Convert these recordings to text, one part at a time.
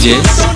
DJs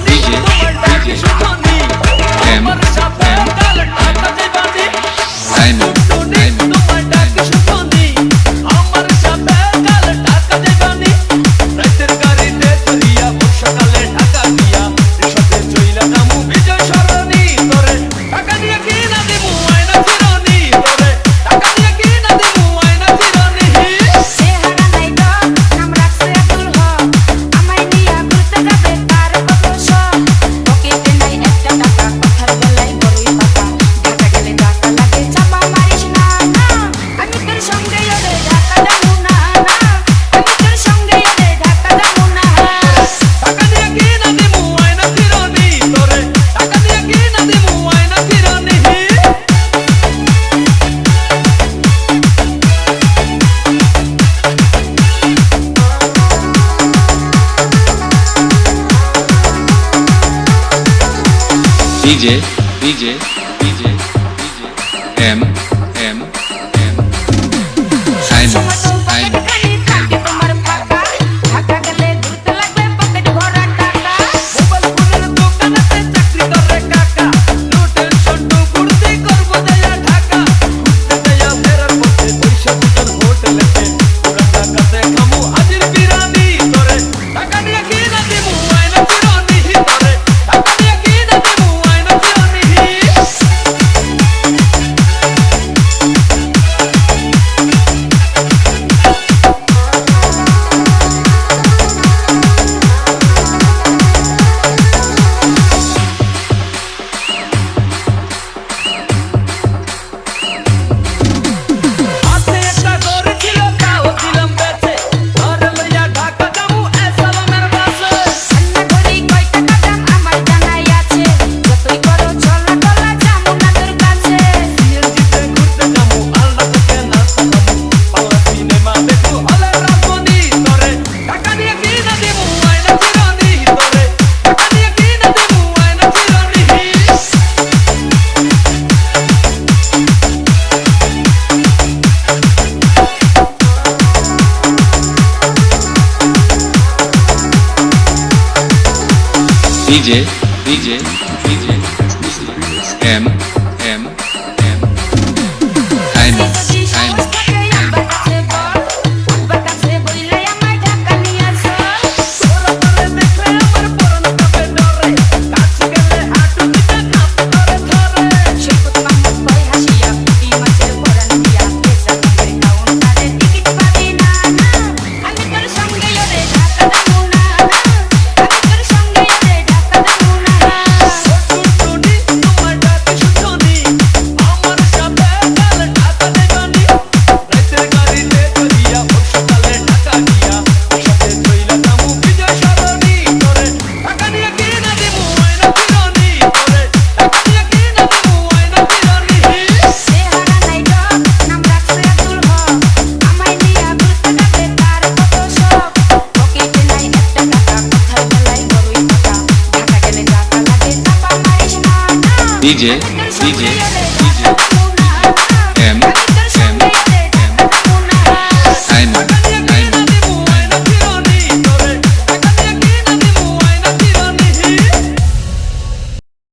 DJ, DJ, DJ, DJ, M. DJ, DJ, DJ, M. DJ, DJ, DJ, M.